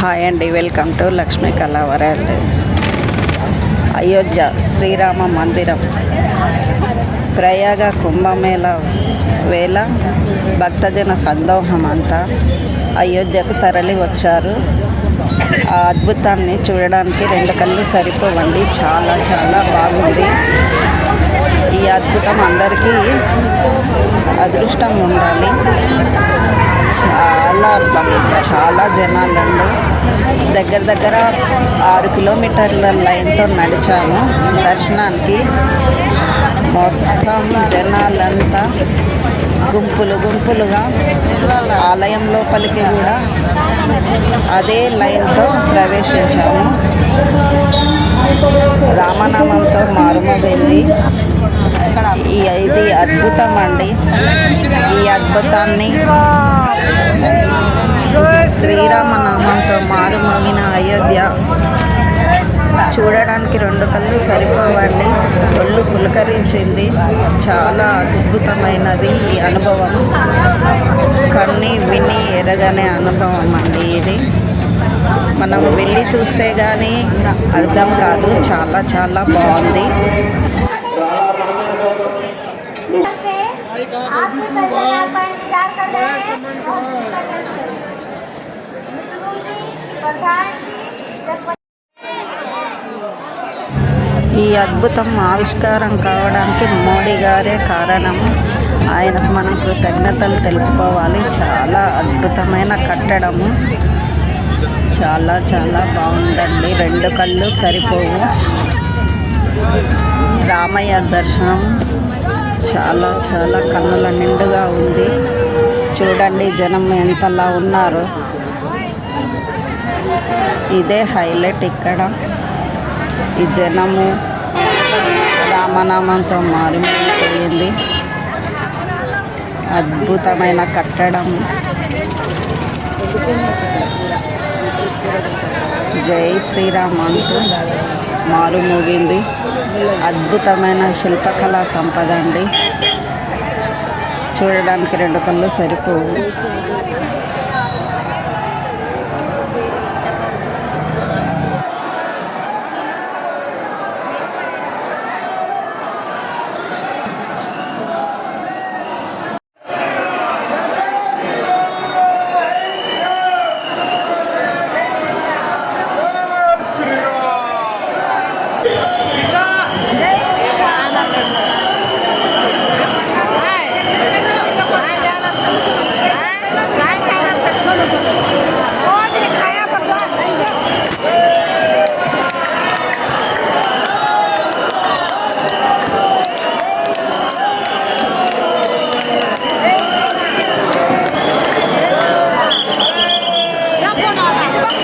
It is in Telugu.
హాయ్ అండి వెల్కమ్ టు లక్ష్మీ కళావరాలు. అయోధ్య శ్రీరామ మందిరం. ప్రయాగ కుంభమేళ వేళ భక్తజన సందోహం అంతా అయోధ్యకు తరలి వచ్చారు. ఆ అద్భుతాన్ని చూడడానికి రెండు కళ్ళు సరిపోవండి చాలా చాలా బాగుంది. ఈ అద్భుతం అందరికీ అదృష్టం ఉండాలి. చాలా చాలా చాలా జనాలండి. దగ్గర దగ్గర ఆరు కిలోమీటర్ల లైన్తో నడిచాము. దర్శనానికి మొత్తం జనాలంతా గుంపులు గుంపులుగా ఆలయం లోపలికి కూడా అదే లైన్తో ప్రవేశించాము. రామనామంతో మారుమోగింది ఇది అద్భుతం అండి. ఈ అద్భుతాన్ని శ్రీరామనామంతో మారుమోగిన అయోధ్య. చూడడానికి రెండు కళ్ళు సరిపోవండి. ఒళ్ళు పులకరించింది. చాలా అద్భుతమైనది ఈ అనుభవం. కన్ని విని ఎరగనే అనుభవం అండి ఇది. మనం వెళ్ళి చూస్తే కానీ అర్థం కాదు. చాలా చాలా బాగుంది. ఈ అద్భుతం ఆవిష్కారం కావడానికి మోడీ గారే కారణం. ఆయనకు మనం కృతజ్ఞతలు తెలుపుకోవాలి. చాలా అద్భుతమైన కట్టడము. చాలా చాలా బాగుందండి. రెండు కళ్ళు సరిపోవు. రామయ్య దర్శనం. చాలా చాలా కన్నుల నిండుగా ఉంది. చూడండి జనం ఎంతలా ఉన్నారు. ఇదే హైలైట్ ఇక్కడ. ఈ జనము రామనామంతో మారిపోయింది అద్భుతమైన కట్టడం. జై శ్రీరామ్ అంటూ మారుమోగింది. అద్భుతమైన శిల్పకళా సంపద అండి చూడడానికి రెండు కళ్ళు సరిపోవు